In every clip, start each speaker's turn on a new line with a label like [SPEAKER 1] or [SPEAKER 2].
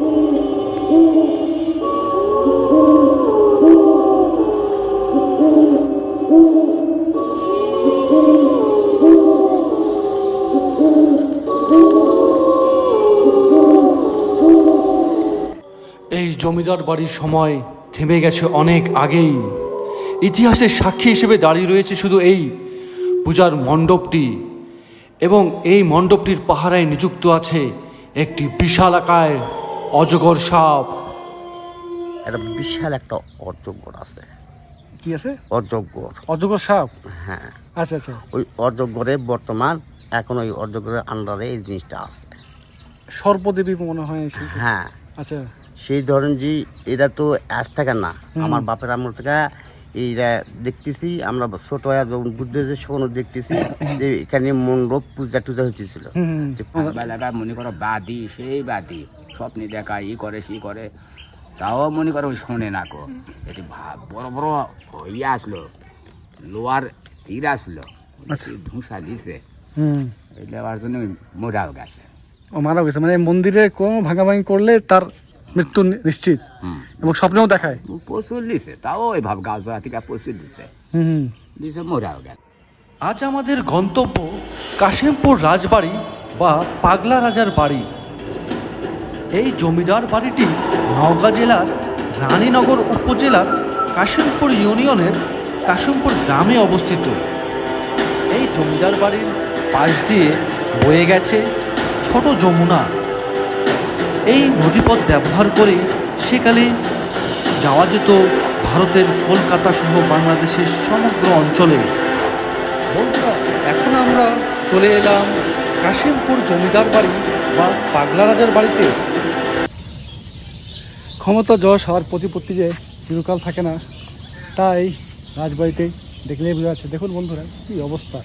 [SPEAKER 1] এই জমিদার বাড়ির সময় থেমে গেছে অনেক আগেই। ইতিহাসের সাক্ষী হিসেবে দাঁড়িয়ে রয়েছে শুধু এই পূজার মণ্ডপটি এবং এই মণ্ডপটির পাহারায় নিযুক্ত আছে একটি বিশাল আকায় অজগর সাপ।
[SPEAKER 2] একটা বিশাল একটা অজগর আছে।
[SPEAKER 3] কি আছে?
[SPEAKER 2] অজগর।
[SPEAKER 3] অজগর সাপ?
[SPEAKER 2] হ্যাঁ।
[SPEAKER 3] আচ্ছা আচ্ছা।
[SPEAKER 2] ওই অজগরে বর্তমান এখন ওই অজগরের আন্ডারে এই জিনিসটা আছে।
[SPEAKER 3] সর্পদেবী মনে হয় এসে
[SPEAKER 2] হ্যাঁ।
[SPEAKER 3] আচ্ছা।
[SPEAKER 2] সেই ধরেন যে এটা তো আজ থেকে না। আমার বাপের আমল থেকে এইটা দেখতেছি আমরা ছোট হয়ে যখন বুদ্ধ যে সখনও দেখতেছি যে এখানে মণ্ডপ পূজা টুজা হইতেছিল।
[SPEAKER 3] হুম।
[SPEAKER 4] বেলাটা মনে করো বাদি সেই বাদি স্বপ্নে দেখা ই করে সি করে। তাও মনে করো শোনে না কো এটি বড় বড় ইয়ে আসলো লোয়ার তীর আসলো
[SPEAKER 3] আচ্ছা।
[SPEAKER 4] ধুসা দিছে।
[SPEAKER 3] হুম।
[SPEAKER 4] এই লেবার জন্য মোরাও গেছে।
[SPEAKER 3] ও মারা গেছে। মানে মন্দিরে কোনো ভাঙাভাঙি করলে তার মৃত্যু নিশ্চিত। এবং স্বপ্নেও দেখায়।
[SPEAKER 4] প্রচুর দিছে তাও ওই ভাব গাছ থেকে প্রচুর দিছে।
[SPEAKER 3] হুম
[SPEAKER 4] দিছে মোরাও গেছে
[SPEAKER 1] আজ আমাদের গন্তব্য কাশিমপুর রাজবাড়ি বা পাগলা রাজার বাড়ি। এই জমিদার বাড়িটি নওগাঁ জেলার রানীনগর উপজেলার কাশিমপুর ইউনিয়নের কাশিমপুর গ্রামে অবস্থিত। এই জমিদার বাড়ির পাশ দিয়ে বয়ে গেছে ছোট যমুনা। এই নদীপথ ব্যবহার করে সেকালে যাওয়া যেত ভারতের কলকাতা সহ বাংলাদেশের সমগ্র অঞ্চলে। বন্ধুরা, এখন আমরা চলে এলাম কাশিমপুর জমিদার বাড়ি বা পাগলা রাজার বাড়িতে।
[SPEAKER 3] ক্ষমতা যশ আর প্রতিপত্তি যে চিরকাল থাকে না, তাই রাজবাড়িতে দেখলেই বোঝা যাচ্ছে। দেখুন বন্ধুরা, কী অবস্থা।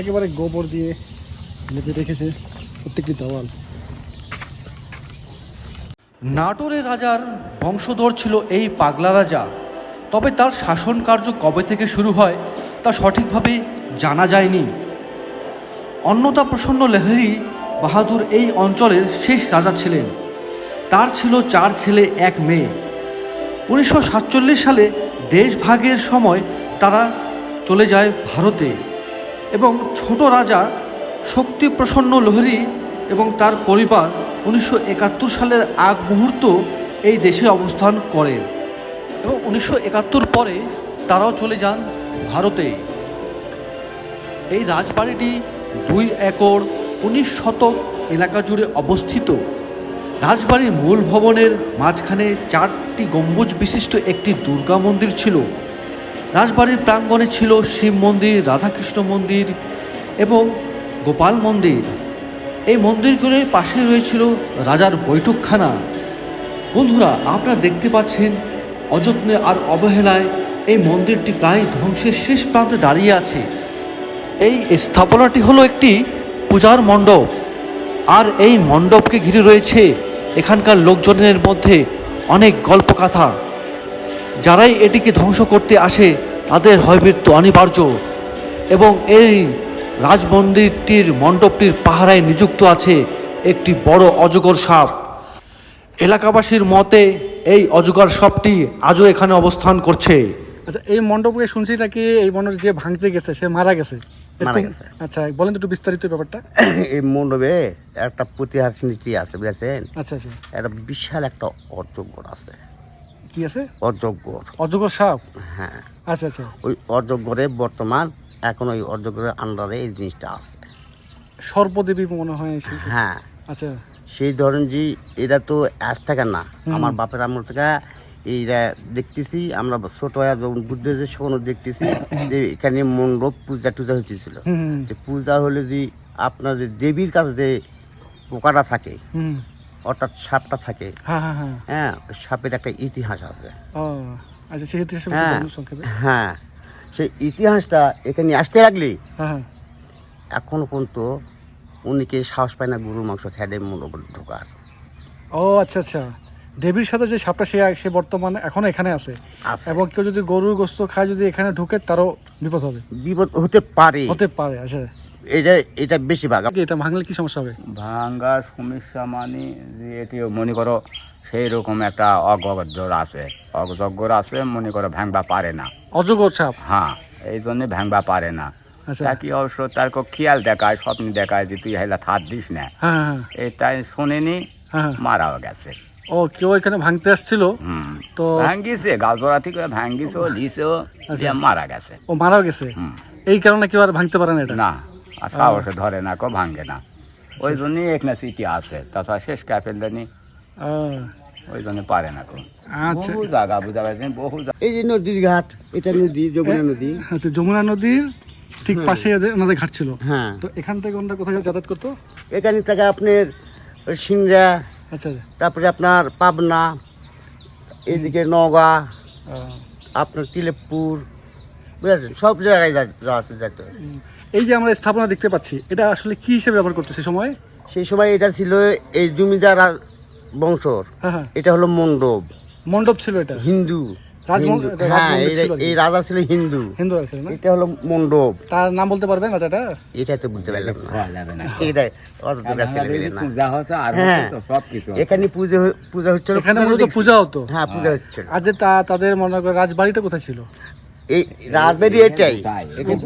[SPEAKER 3] একেবারে গোবর দিয়ে লেপে রেখেছে প্রত্যেকটি দেওয়াল।
[SPEAKER 1] নাটোরের রাজার বংশধর ছিল এই পাগলা রাজা। তবে তার শাসন কার্য কবে থেকে শুরু হয়, তা সঠিকভাবে জানা যায়নি। অন্নদা প্রসন্ন লেহারি বাহাদুর এই অঞ্চলের শেষ রাজা ছিলেন। তার ছিল চার ছেলে, এক মেয়ে। উনিশশো সাতচল্লিশ সালে দেশভাগের সময় তারা চলে যায় ভারতে এবং ছোট রাজা শক্তিপ্রসন্ন লোহরি এবং তার পরিবার উনিশশো একাত্তর সালের আগ মুহূর্ত এই দেশে অবস্থান করেন এবং উনিশশো একাত্তর পরে তারাও চলে যান ভারতে। এই রাজবাড়িটি দুই একর উনিশ শতক এলাকা জুড়ে অবস্থিত। রাজবাড়ির মূল ভবনের মাঝখানে চারটি গম্বুজ বিশিষ্ট একটি দুর্গা মন্দির ছিল। রাজবাড়ির প্রাঙ্গণে ছিল শিব মন্দির, রাধাকৃষ্ণ মন্দির এবং গোপাল মন্দির। এই মন্দিরগুলোর পাশে রয়েছিল রাজার বৈঠকখানা। বন্ধুরা, আপনারা দেখতে পাচ্ছেন অযত্নে আর অবহেলায় এই মন্দিরটি প্রায় ধ্বংসের শেষ প্রান্তে দাঁড়িয়ে আছে। এই স্থাপনাটি হলো একটি পূজার মণ্ডপ। আর এই মণ্ডপকে ঘিরে রয়েছে এখানকার লোকজনের মধ্যে অনেক গল্পকথা। যারাই এটিকে ধ্বংস করতে আসে, তাদের হয় মৃত্যু অনিবার্য। এবং এই রাজমন্দিরটির মণ্ডপটির পাহারায় নিযুক্ত আছে একটি বড় অজগর সাপ। এলাকাবাসীর মতে এই অজগর সাপটি আজও এখানে অবস্থান করছে।
[SPEAKER 3] আচ্ছা এই মণ্ডপকে শুনছি নাকি এই মণ্ডপ যে ভাঙতে গেছে সে মারা গেছে?
[SPEAKER 2] মারা গেছে।
[SPEAKER 3] আচ্ছা বলেন তো একটু বিস্তারিত ব্যাপারটা।
[SPEAKER 2] এই মণ্ডপে একটা প্রতিহার নীতি আছে বুঝেছেন?
[SPEAKER 3] আচ্ছা আচ্ছা।
[SPEAKER 2] একটা বিশাল একটা অজগর আছে।
[SPEAKER 3] কি আছে?
[SPEAKER 2] অজগর।
[SPEAKER 3] অজগর সাপ?
[SPEAKER 2] হ্যাঁ।
[SPEAKER 3] আচ্ছা আচ্ছা।
[SPEAKER 2] ওই অজগরে বর্তমান এখন ওই অজগরের আন্ডারে এই জিনিসটা আছে।
[SPEAKER 3] সর্পদেবী মনে হয়
[SPEAKER 2] হ্যাঁ।
[SPEAKER 3] আচ্ছা।
[SPEAKER 2] সেই ধরেন যে এটা তো আজ থেকে না আমার বাপের আমল থেকে এইটা দেখতেছি আমরা ছোট যখন বুদ্ধ যে সখনও দেখতেছি যে এখানে মণ্ডপ পূজা টুজা হইতেছিল। পূজা হলে যে আপনার যে দেবীর কাছে যে পোকাটা থাকে অর্থাৎ সাপটা থাকে
[SPEAKER 3] হ্যাঁ হ্যাঁ হ্যাঁ।
[SPEAKER 2] হ্যাঁ সাপের একটা ইতিহাস আছে।
[SPEAKER 3] আচ্ছা
[SPEAKER 2] হ্যাঁ। সেই ইতিহাসটা এখানে আসতে লাগলি?
[SPEAKER 3] হ্যাঁ হ্যাঁ।
[SPEAKER 2] এখনও পর্যন্ত উনিকে সাহস পায় না গরুর মাংস খেয়ে দেয় মণ্ডপ ঢোকার?
[SPEAKER 3] ও আচ্ছা আচ্ছা। দেবীর সাথে যে সাপটা সে সে বর্তমানে এখন এখানে আছে।
[SPEAKER 2] আছে।
[SPEAKER 3] এবং কেউ যদি গরুর গোস্ত খায় যদি এখানে ঢুকে তারও বিপদ হবে।
[SPEAKER 2] বিপদ হতে পারে।
[SPEAKER 3] হতে পারে আচ্ছা।
[SPEAKER 2] এটা এটা বেশি ভাগ।
[SPEAKER 3] কি এটা ভাঙলে কি সমস্যা হবে?
[SPEAKER 4] ভাঙ্গার সমস্যা মানে যে এটি মনে করো সেই রকম একটা অগজর আছে। অগজর আছে মনে করো ভাঙবা পারে না।
[SPEAKER 3] অজগর সাপ
[SPEAKER 4] হ্যাঁ এই জন্য ভাঙবা পারে না।
[SPEAKER 3] আচ্ছা।
[SPEAKER 4] তা কি অবশ্য তার খেয়াল দেখায় স্বপ্ন দেখায় যে তুই হেলা থাত দিস না?
[SPEAKER 3] হ্যাঁ হ্যাঁ
[SPEAKER 4] এই তাই শোনেনি
[SPEAKER 3] হ্যাঁ
[SPEAKER 4] মারাও গেছে।
[SPEAKER 3] ও কেউ এখানে ভাঙতে আসছিল?
[SPEAKER 4] হুম।
[SPEAKER 3] তো
[SPEAKER 4] ভাঙ্গিছে গাজরাতি করে ভাঙ্গিছে লিছেও যে মারা গেছে।
[SPEAKER 3] ও মারাও গেছে?
[SPEAKER 4] হুম।
[SPEAKER 3] এই কারণে কেউ আর ভাঙতে পারে না এটা?
[SPEAKER 4] না। আর সাহসে ধরে না কো ভাঙ্গে না। ওই জন্যই এখানে স্মৃতি আছে তাছাড়া শেষ ক্যাপেল দেনি। ওই জন্য পারে না কো।
[SPEAKER 3] আচ্ছা।
[SPEAKER 4] বহু জায়গা বুঝা পারছেন বহু
[SPEAKER 2] এই যে নদীর ঘাট এটা নদী যমুনা নদী।
[SPEAKER 3] আচ্ছা যমুনা নদীর ঠিক পাশে যে ওনাদের ঘাট ছিল।
[SPEAKER 2] হ্যাঁ।
[SPEAKER 3] তো এখান থেকে ওনারা কোথায় যাতায়াত করতো?
[SPEAKER 2] এখানে থেকে আপনার ওই সিংড়া
[SPEAKER 3] আচ্ছা।
[SPEAKER 2] তারপরে আপনার পাবনা এদিকে নওগাঁ
[SPEAKER 3] আহ,
[SPEAKER 2] আপনার তিলেপুর বুঝেছেন? সব জায়গায় যাওয়া আসা যেত
[SPEAKER 3] এই যে আমরা স্থাপনা দেখতে পাচ্ছি এটা আসলে কি হিসেবে ব্যবহার করতো সেই সময়?
[SPEAKER 2] সেই সময় এটা ছিল এই জমিদার বংশর
[SPEAKER 3] হ্যাঁ হ্যাঁ।
[SPEAKER 2] এটা হলো মণ্ডপ।
[SPEAKER 3] মণ্ডপ ছিল এটা?
[SPEAKER 2] হিন্দু। হ্যাঁ এই-
[SPEAKER 3] ছিল আর কি।
[SPEAKER 2] এই রাজা ছিল হিন্দু।
[SPEAKER 3] হিন্দু আছে
[SPEAKER 2] এটা হলো মণ্ডপ।
[SPEAKER 3] তার নাম বলতে পারবেন রাজাটা?
[SPEAKER 2] এটা তো বুঝতে পারলাম না। এটা
[SPEAKER 4] পূজা
[SPEAKER 2] এখানে পূজা হচ্ছিল
[SPEAKER 3] এখানে মূলত পূজা হতো।
[SPEAKER 2] হ্যাঁ পূজা হচ্ছিল
[SPEAKER 3] তা তাদের মনে করে রাজবাড়িটা কোথায় ছিল?
[SPEAKER 2] এই রাজবাড়ি এটাই। এখানে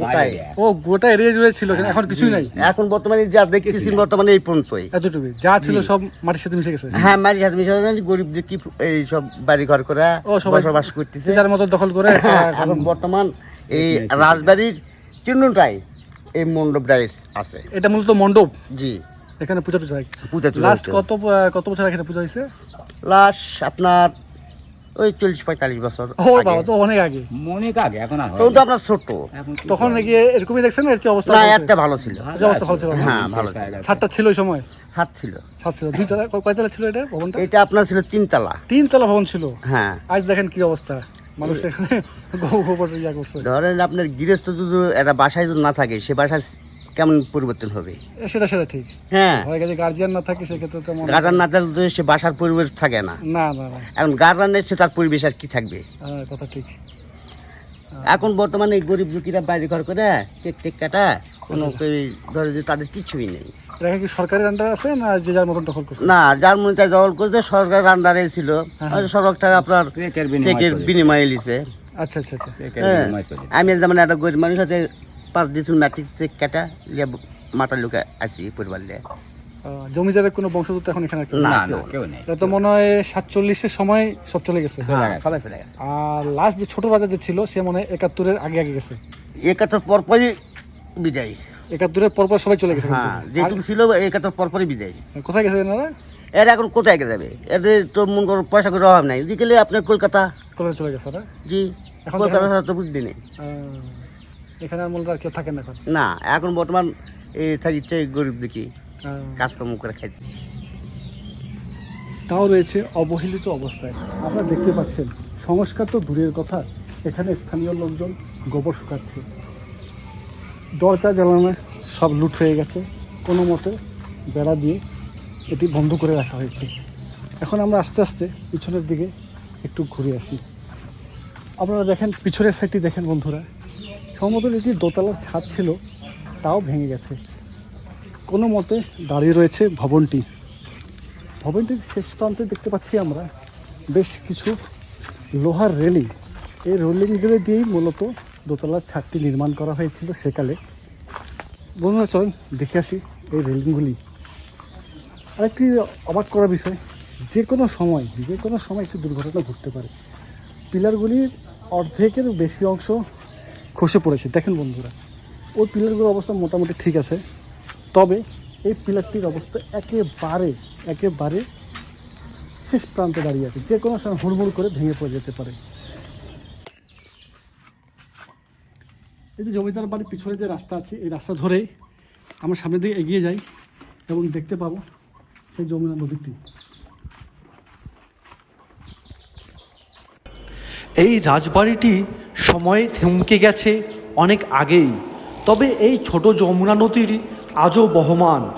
[SPEAKER 3] ও গোটা এরিয়া জুড়ে ছিল এখন কিছুই নাই।
[SPEAKER 2] এখন বর্তমানে যা দেখতেছি বর্তমানে এই পর্যন্তই।
[SPEAKER 3] এতটুকু। যা ছিল সব মাটির সাথে মিশে গেছে।
[SPEAKER 2] হ্যাঁ মিশে গরিবদের কি এই সব বাড়ি ঘর করে
[SPEAKER 3] ও সবাই
[SPEAKER 2] বসবাস করতেছে।
[SPEAKER 3] যে যার মতো দখল করে
[SPEAKER 2] হ্যাঁ, এখন বর্তমান এই রাজবাড়ির চিহ্নটাই এই মণ্ডপটাই আছে।
[SPEAKER 3] এটা মূলত মণ্ডপ?
[SPEAKER 2] জি।
[SPEAKER 3] এখানে পূজা টুজা হয়।
[SPEAKER 2] পূজা
[SPEAKER 3] লাস্ট কত কত বছর এখানে পূজা হয়েছে?
[SPEAKER 2] লাশ আপনার ওই চল্লিশ পঁয়তাল্লিশ বছর
[SPEAKER 3] ও বাবা তো অনেক আগে।
[SPEAKER 4] মনে কাকে এখন আর
[SPEAKER 2] তখন তো আপনার ছোট।
[SPEAKER 3] তখন গিয়ে এরকমই দেখছেন এর চেয়ে অবস্থা
[SPEAKER 2] না
[SPEAKER 3] ভালো
[SPEAKER 2] ভালো ছিল।
[SPEAKER 3] যে অবস্থা ভালো ছিল।
[SPEAKER 2] হ্যাঁ ভালো ছিল।
[SPEAKER 3] ছাদটা ছিল ওই সময়?
[SPEAKER 2] ছাদ ছিল।
[SPEAKER 3] ছাদ ছিল। দুই তলা কয়- কয়তলা ছিল এটা ভবনটা?
[SPEAKER 2] এটা আপনার ছিল তিনতলা।
[SPEAKER 3] তিন তলা ভবন ছিল?
[SPEAKER 2] হ্যাঁ।
[SPEAKER 3] আজ দেখেন কি অবস্থা। মানুষ এখানে গোবর ইয়া করছে।
[SPEAKER 2] ধরেন আপনার গৃহস্থ যদি একটা বাসায় যদি না থাকে সে বাসায় কেমন পরিবর্তন হবে?
[SPEAKER 3] সেটা সেটা ঠিক।
[SPEAKER 2] হ্যাঁ।
[SPEAKER 3] হয় গেছে গার্জিয়ান না থাকে সেক্ষেত্রে তো মনে
[SPEAKER 2] গার্ডান না থাকলে তো সে বাসার পরিবেশ থাকে না।
[SPEAKER 3] না না
[SPEAKER 2] এখন গার্ডান এসে তার পরিবেশ আর কি থাকবে?
[SPEAKER 3] হ্যাঁ, কথা ঠিক।
[SPEAKER 2] এখন বর্তমানে এই গরিব দুঃখীরা বাইরে ঘর করে কেক টেক কাটা কোনো
[SPEAKER 3] আচ্ছা,
[SPEAKER 2] ধরে যে তাদের কিছুই নেই।
[SPEAKER 3] এটা কি সরকারের আন্ডার আছে না যে যার মতন দখল করছে?
[SPEAKER 2] না যার মনে তাই দখল করছে সরকার আন্ডারে ছিল।
[SPEAKER 3] হ্যাঁ।
[SPEAKER 2] হয়তো সরকার আপনার
[SPEAKER 4] চেকের বিনিময়ে
[SPEAKER 2] লিছে
[SPEAKER 3] আচ্ছা আচ্ছা আচ্ছা।
[SPEAKER 2] হ্যাঁ। আমি যেমন একটা গরিব মানুষ সাথে পাঁচ দিন ম্যাট্রিক চেক কাটা লিয়ে মাটার লোকে আসি পরিবার লিয়ে
[SPEAKER 3] আহ, জমিদারের কোনো বংশধর তো এখন এখানে
[SPEAKER 2] না, কেউ
[SPEAKER 4] নেই
[SPEAKER 3] তো মনে হয় সাতচল্লিশের সময় সব চলে গেছে।
[SPEAKER 2] হ্যাঁ। সবাই চলে গেছে।
[SPEAKER 3] আর লাস্ট যে ছোট রাজা যে ছিল সে মনে হয় একাত্তরের আগে আগে গেছে।
[SPEAKER 2] একাত্তর পরপরই বিদায়।
[SPEAKER 3] একাত্তরের পর পর সবাই চলে গেছে
[SPEAKER 2] হ্যাঁ। যেটুকু ছিল একাত্তর পরপরই বিদায়।
[SPEAKER 3] কোথায় গেছে এনারা?
[SPEAKER 2] এরা এখন কোথায় যাবে? এদের তো মন করো পয়সা করে অভাব নাই। ওদিকে আপনার কলকাতা।
[SPEAKER 3] কোথায় চলে গেছে
[SPEAKER 2] জি
[SPEAKER 3] এখন
[SPEAKER 2] কলকাতা তো বুঝতে নেই।
[SPEAKER 3] এখানে আর মূলত আর কেউ থাকেন না এখন?
[SPEAKER 2] না এখন বর্তমান এই থাকিচ্ছে গরিব দেখি কাজকর্ম করে খাইতে।
[SPEAKER 3] তাও রয়েছে অবহেলিত অবস্থায়। আপনারা দেখতে পাচ্ছেন সংস্কার তো দূরের কথা এখানে স্থানীয় লোকজন গোবর শুকাচ্ছে। দরজা জ্বালানো সব লুট হয়ে গেছে কোনো মতে বেড়া দিয়ে এটি বন্ধ করে রাখা হয়েছে। এখন আমরা আস্তে আস্তে পিছনের দিকে একটু ঘুরে আসি। আপনারা দেখেন পিছনের সাইডটি দেখেন বন্ধুরা। সম্ভবত এটি দোতলার ছাদ ছিল, তাও ভেঙে গেছে। কোনো মতে দাঁড়িয়ে রয়েছে ভবনটি। ভবনটির শেষ প্রান্তে দেখতে পাচ্ছি আমরা বেশ কিছু লোহার রেলিং। এই রেলিংগুলো দিয়েই মূলত দোতলার ছাদটি নির্মাণ করা হয়েছিল সেকালে। বন্ধুরা, চলেন দেখে আসি এই রেলিংগুলি। আরেকটি অবাক করার বিষয়, যে কোনো সময়, যে কোনো সময় একটি দুর্ঘটনা ঘটতে পারে। পিলারগুলির অর্ধেকের বেশি অংশ খসে পড়েছে। দেখেন বন্ধুরা, ওই পিলারগুলোর অবস্থা মোটামুটি ঠিক আছে। তবে এই পিলারটির অবস্থা একেবারে একেবারে শেষ প্রান্তে দাঁড়িয়ে আছে। যে কোনো সময় হুড়মুড় করে ভেঙে পড়ে যেতে পারে। এই যে জমিদার বাড়ির পিছনে যে রাস্তা আছে, এই রাস্তা ধরেই আমরা সামনের দিকে এগিয়ে যাই এবং দেখতে পাবো সেই যমুনা নদীটি।
[SPEAKER 1] এই রাজবাড়িটি সময়ে থমকে গেছে অনেক আগেই। তবে এই ছোট যমুনা নদীর আজও বহমান।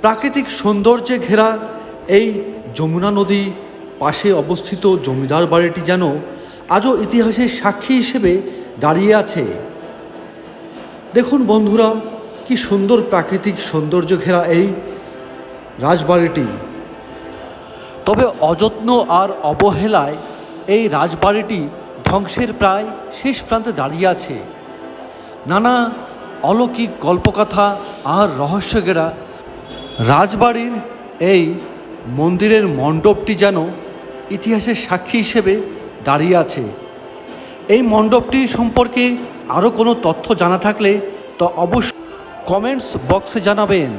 [SPEAKER 1] প্রাকৃতিক সৌন্দর্যে ঘেরা এই যমুনা নদী পাশে অবস্থিত জমিদার বাড়িটি যেন আজও ইতিহাসের সাক্ষী হিসেবে দাঁড়িয়ে আছে। দেখুন বন্ধুরা, কি সুন্দর প্রাকৃতিক সৌন্দর্য ঘেরা এই রাজবাড়িটি। তবে অযত্ন আর অবহেলায় এই রাজবাড়িটি ধ্বংসের প্রায় শেষ প্রান্তে দাঁড়িয়ে আছে। নানা অলৌকিক গল্পকথা আর রহস্য ঘেরা রাজবাড়ির এই মন্দিরের মণ্ডপটি যেন ইতিহাসের সাক্ষী হিসেবে দাঁড়িয়ে আছে। এই মণ্ডপটি সম্পর্কে আরও কোনো তথ্য জানা থাকলে তা অবশ্যই কমেন্টস বক্সে জানাবেন।